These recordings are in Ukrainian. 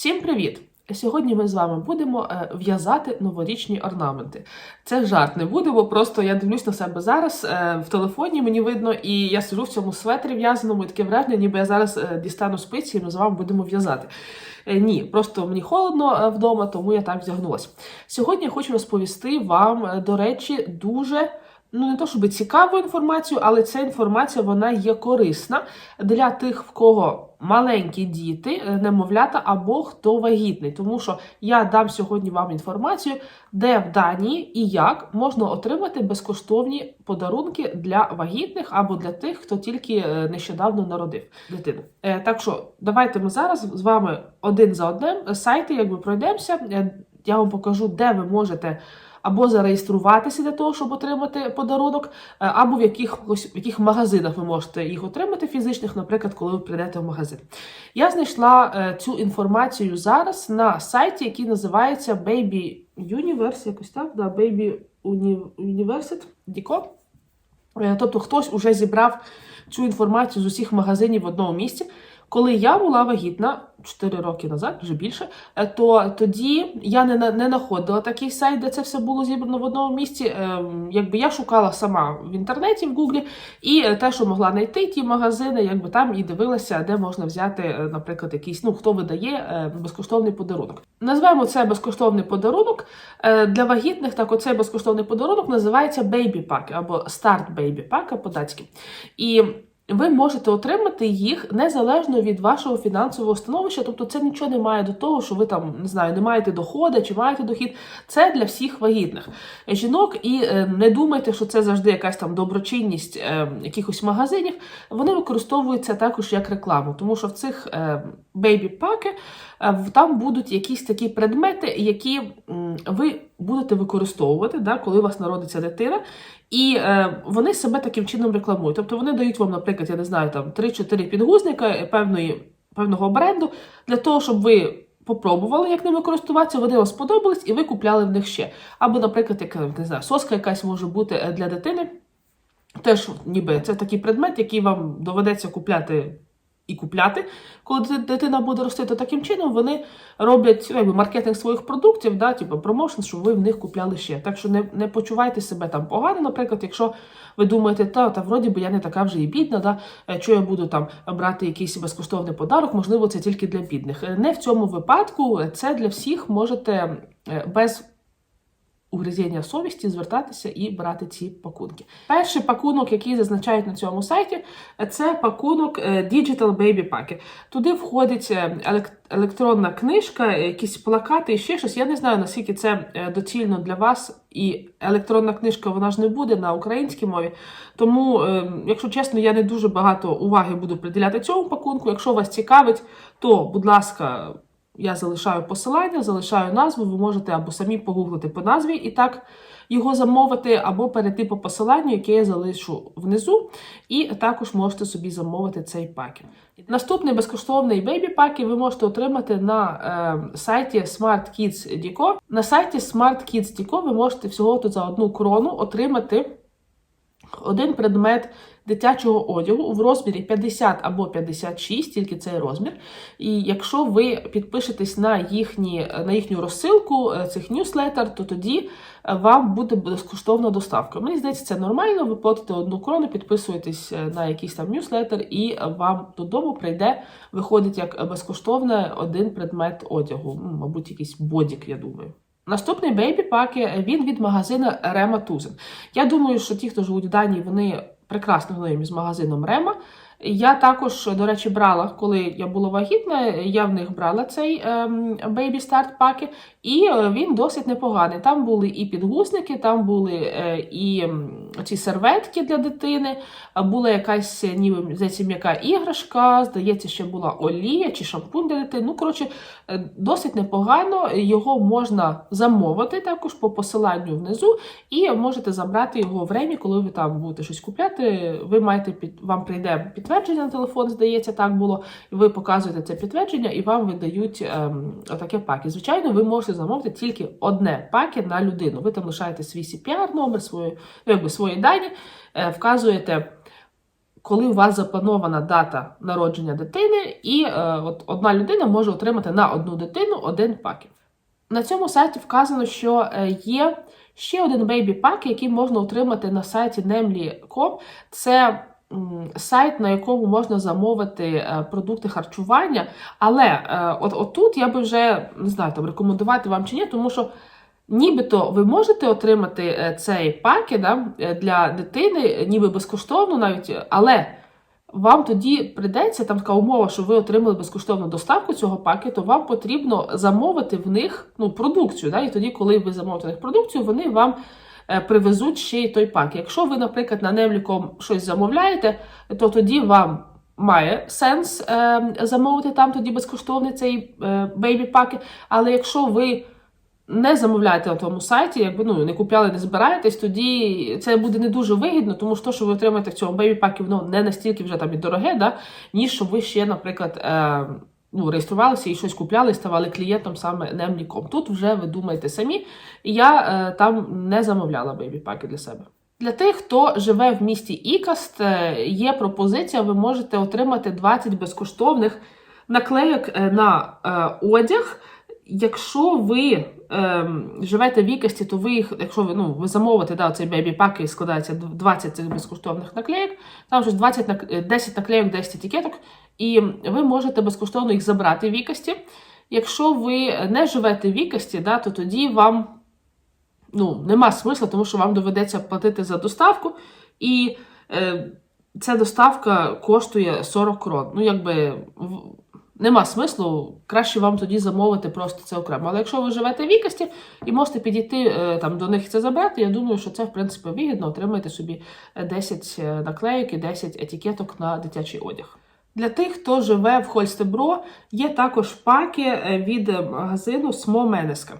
Всім привіт! Сьогодні ми з вами будемо е, в'язати новорічні орнаменти. Це жарт не будемо, просто я дивлюсь на себе зараз е, в телефоні, мені видно, і я сижу в цьому светрі в'язаному, і таке враження, ніби я зараз е, дістану спиці, і ми з вами будемо в'язати. Ні, просто мені холодно вдома, тому я так вдягнулася. Сьогодні я хочу розповісти вам, до речі, дуже. Ну, не то щоб цікаву інформацію, але ця інформація вона є корисна для тих, в кого маленькі діти, е, немовлята або хто вагітний. Тому що я дам сьогодні вам інформацію, де в Данії і як можна отримати безкоштовні подарунки для вагітних або для тих, хто тільки е, нещодавно народив дитину. Е, Так що давайте ми зараз з вами один за одним сайти, якби пройдемося. Я вам покажу, де ви можете або зареєструватися для того, щоб отримати подарунок, е, або в якихось в яких магазинах ви можете їх отримати фізичних, наприклад, коли ви прийдете в магазин. Я знайшла е, цю інформацію зараз на сайті, який називається Baby Universe, якось так, да, Baby Uni- University. Е, Тобто хтось уже зібрав цю інформацію з усіх магазинів в одному місці. Коли я була вагітна 4 роки назад, вже більше, е, то тоді я не, не знаходила такий сайт, де це все було зібрано в одному місці. Ем, Якби я шукала сама в інтернеті, в Гуглі, і е, те, що могла знайти, ті магазини, якби там і дивилася, де можна взяти, е, наприклад, якийсь, ну хто видає безкоштовний подарунок. Назвемо це безкоштовний подарунок для вагітних. Так, оцей безкоштовний подарунок називається Baby Pack або Start Baby Pack по-датськи. І ви можете отримати їх незалежно від вашого фінансового становища. Тобто це нічого не має до того, що ви там не знаю, не маєте доходу чи маєте дохід. Це для всіх вагітних жінок. І е, не думайте, що це завжди якась там доброчинність е, якихось магазинів. Вони використовуються також як рекламу, тому що в цих е, бейбі-паки там будуть якісь такі предмети, які ви будете використовувати, да, коли у вас народиться дитина. І е, вони себе таким чином рекламують. Тобто вони дають вам, наприклад, я не знаю, там 3-4 підгузника е, певної, певного бренду для того, щоб ви попробували, як ними користуватися, вони вам сподобались, і ви купляли в них ще. Або, наприклад, як не знаю, соска якась може бути е, для дитини. Теж ніби це такий предмет, який вам доведеться купляти і купляти, коли дитина буде рости, то таким чином вони роблять ну, якби, маркетинг своїх продуктів, да, типу промоушен, щоб ви в них купляли ще. Так що не, не почувайте себе там погано, наприклад, якщо ви думаєте, та, та вроді би я не така вже і бідна, да, е, що я буду там брати якийсь безкоштовний подарок, можливо, це тільки для бідних. Е, Не в цьому випадку, це для всіх можете е, без угризіння совісті звертатися і брати ці пакунки. Перший пакунок, який зазначають на цьому сайті, це пакунок е, Digital Baby Pack. Туди входить е, електронна книжка, якісь плакати і ще щось. Я не знаю, наскільки це е, доцільно для вас. І електронна книжка вона ж не буде на українській мові. Тому, якщо чесно, я не дуже багато уваги буду приділяти цьому пакунку. Якщо вас цікавить, то, будь ласка, я залишаю посилання, залишаю назву. Ви можете або самі погуглити по назві і так його замовити, або перейти по посиланню, яке я залишу внизу, і також можете собі замовити цей пакет. Наступний безкоштовний бейбі паки ви можете отримати на е, сайті Smart Kids На сайті Smart Kids ви можете всього тут за одну крону отримати один предмет дитячого одягу в розмірі 50 або 56, тільки цей розмір. І якщо ви підпишетесь на, їхні, на їхню розсилку е, цих ньюслетер, то тоді е, вам буде безкоштовна доставка. Мені здається, це нормально. Ви платите одну крону, підписуєтесь е, на якийсь там ньюслетер, і вам додому прийде, виходить як безкоштовне один предмет одягу. Ну, мабуть, якийсь бодік, я думаю. Наступний бейбі паки він від магазину Рема Тузен. Я думаю, що ті, хто живуть в Данії, вони прекрасно знайомі з магазином Рема. Я також, до речі, брала, коли я була вагітна, я в них брала цей ем, Baby Start паки, і е, він досить непоганий. Там були і підгузники, там були е, і ці серветки для дитини, була якась ніби здається, м'яка іграшка, здається, ще була олія чи шампунь для дитини. Ну, коротше, е, досить непогано. Його можна замовити також по посиланню внизу, і можете забрати його в ремі, коли ви там будете щось купляти. Ви маєте під вам прийде підтвердження на телефон, здається, так було. Ви показуєте це підтвердження, і вам видають ем, отаке паки. Звичайно, ви можете замовити тільки одне паки на людину. Ви там лишаєте свій CPR номер, свої, ну, якби свої дані, е, вказуєте. коли у вас запланована дата народження дитини, і е, от одна людина може отримати на одну дитину один пакет. На цьому сайті вказано, що е, є ще один бейбі пак, який можна отримати на сайті nemly.com. Це сайт, на якому можна замовити е, продукти харчування. Але е, от, от я би вже не знаю, там рекомендувати вам чи ні, тому що. Нібито ви можете отримати е, цей пакет да, для дитини, ніби безкоштовно навіть, але вам тоді прийдеться там така умова, що ви отримали безкоштовну доставку цього пакету, вам потрібно замовити в них ну, продукцію. Да, і тоді, коли ви замовите в них продукцію, вони вам привезуть ще й той пакет. Якщо ви, наприклад, на Невліком щось замовляєте, то тоді вам. Має сенс е, замовити там тоді безкоштовний цей е, бейбі пакет. Але якщо ви не замовляєте на тому сайті, якби ну не купляли, не збираєтесь, тоді це буде не дуже вигідно, тому що те, що ви отримаєте в цьому бейбі-пакі, воно не настільки вже там і дороге, да, ніж щоб ви ще, наприклад, е, ну, реєструвалися і щось купляли, і ставали клієнтом саме Немліком. Тут вже ви думаєте самі. Я е, там не замовляла бейбі-паки для себе. Для тих, хто живе в місті Ікаст, е, є пропозиція, ви можете отримати 20 безкоштовних наклейок е, на е, одяг. Якщо ви ем, живете в Ікасті, то ви їх, якщо ви, ну, ви замовите да, цей бейбі пак і складається 20 цих безкоштовних наклеїк, там щось 20 нак- е, 10 наклеїк, 10 етикеток, і ви можете безкоштовно їх забрати в Ікасті. Якщо ви не живете в Ікасті, да, то тоді вам ну, нема смисла, тому що вам доведеться платити за доставку, і е, ця доставка коштує 40 крон. Ну, якби нема смислу, краще вам тоді замовити просто це окремо. Але якщо ви живете в Ікасті і можете підійти е, там до них це забрати, я думаю, що це в принципі вигідно. Отримаєте собі е, 10 наклейок і 10 етикеток на дитячий одяг. Для тих, хто живе в Хольстебро, є також паки е, від магазину Смо Менеска.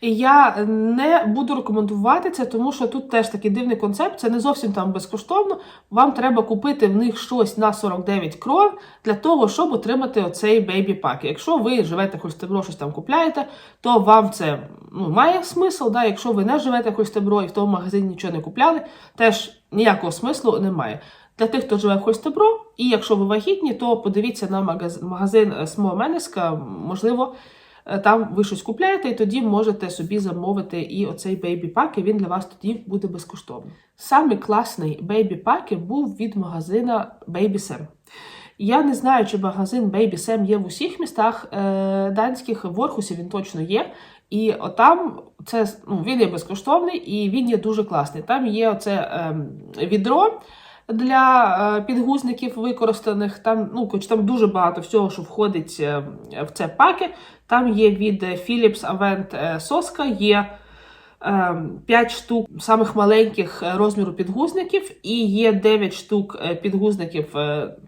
І я не буду рекомендувати це, тому що тут теж такий дивний концепт. Це не зовсім там безкоштовно. Вам треба купити в них щось на 49 крон для того, щоб отримати оцей бейбі пак. Якщо ви живете в Хольстебро, щось там купляєте, то вам це ну, має смисл. Да? Якщо ви не живете в Хольстебро і в тому магазині нічого не купляли, теж ніякого смислу немає. Для тих, хто живе в Хольстебро, і якщо ви вагітні, то подивіться на магаз- магазин е, Смо Менеска. Можливо, е, там ви щось купляєте, і тоді можете собі замовити і оцей бейбі пак, і він для вас тоді буде безкоштовний. Самий класний бейбі пак був від магазина Baby Sam. Я не знаю, чи магазин Baby Sam є в усіх містах е, данських, в Орхусі він точно є. І отам це ну, він є безкоштовний і він є дуже класний. Там є оце ем, відро для е, підгузників використаних. Там, ну, хоч там дуже багато всього, що входить е, в це паки. Там є від Philips Avent е, соска, є. 5 штук самих маленьких розміру підгузників, і є 9 штук підгузників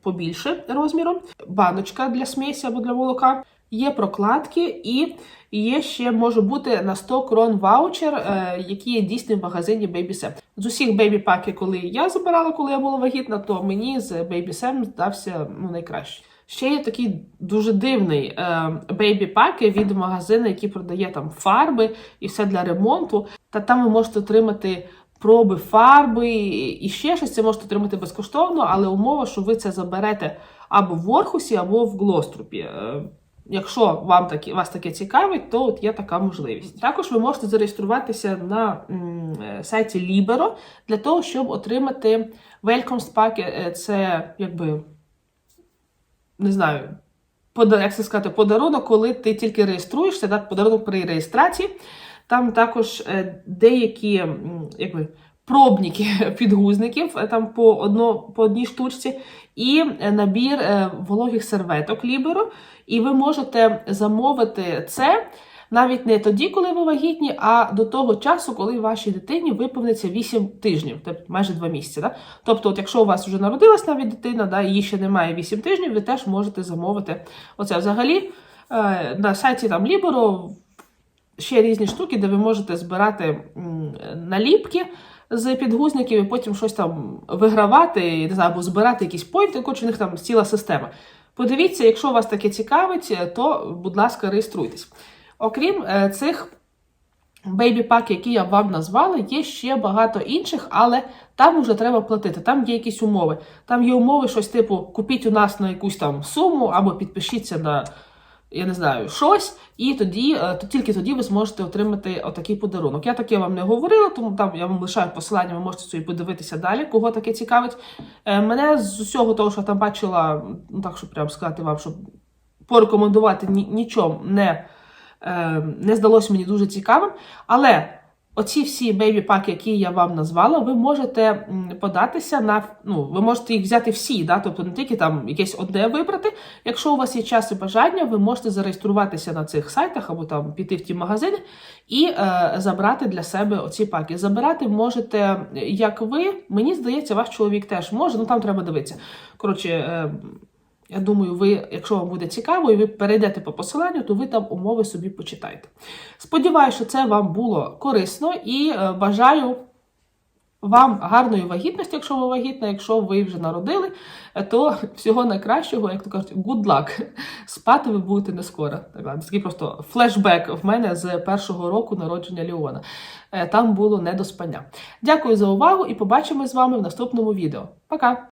побільше розміром, баночка для смісі або для молока, є прокладки, і є ще може бути на 100 крон ваучер, е, який є дійсним в магазині Baby Sam. З усіх Baby паків, коли я забирала, коли я була вагітна, то мені з Baby Sam здався ну, найкраще. Ще є такий дуже дивний е, бейбі паки від магазину, який продає там фарби і все для ремонту. Та там ви можете отримати проби фарби і ще щось. Це можете отримати безкоштовно, але умова, що ви це заберете або в Орхусі, або в Глострупі. Якщо вам такі, вас таке цікавить, то от є така можливість. Також ви можете зареєструватися на м, е, сайті Libero для того, щоб отримати Welcome Pack. Е, Це якби не знаю, пода- як це сказати, подарунок, коли ти тільки реєструєшся, да, подарунок при реєстрації. Там також е, деякі якби, пробники підгузників, е, там по, одно, по одній штучці, і е, набір е, вологих серветок Ліберо. І ви можете замовити це навіть не тоді, коли ви вагітні, а до того часу, коли вашій дитині виповниться 8 тижнів, тобто майже 2 місяці. Да? Тобто, от якщо у вас вже народилась навіть дитина, да, її ще немає 8 тижнів, ви теж можете замовити оце. Взагалі на сайті там Libero ще різні штуки, де ви можете збирати наліпки. З підгузників і потім щось там вигравати, не знаю, або збирати якісь пойнти, коротше, у них там ціла система. Подивіться, якщо вас таке цікавить, то, будь ласка, реєструйтесь. Окрім е, цих бейбі-пак, які я вам назвала, є ще багато інших, але там вже треба платити. Там є якісь умови. Там є умови, щось типу: купіть у нас на якусь там суму або підпишіться на. Я не знаю, щось, і тоді, е, то тільки тоді ви зможете отримати отакий подарунок. Я таке вам не говорила, тому там я вам лишаю посилання, ви можете собі подивитися далі, кого таке цікавить. Е, Мене з усього того, що я там бачила, ну так, щоб прямо сказати вам, щоб порекомендувати ні, нічого не, е, не здалося мені дуже цікавим. Але оці всі бейбі-паки, які я вам назвала, ви можете податися на ну, ви можете їх взяти всі, да? тобто не тільки там якесь одне вибрати. Якщо у вас є час і бажання, ви можете зареєструватися на цих сайтах або там піти в ті магазини і е, забрати для себе оці паки. Забирати можете як ви, мені здається, ваш чоловік теж може, ну там треба дивитися. Коротше. Е, я думаю, ви, якщо вам буде цікаво, і ви перейдете по посиланню, то ви там умови собі почитайте. Сподіваюся, що це вам було корисно і е, бажаю вам гарної вагітності, якщо ви вагітна, якщо ви вже народили, е, то всього найкращого, як то кажуть, good luck. Спати ви будете не скоро. Такий просто флешбек в мене з першого року народження Ліона. Е, Там було не до спання. Дякую за увагу і побачимось з вами в наступному відео. Пока!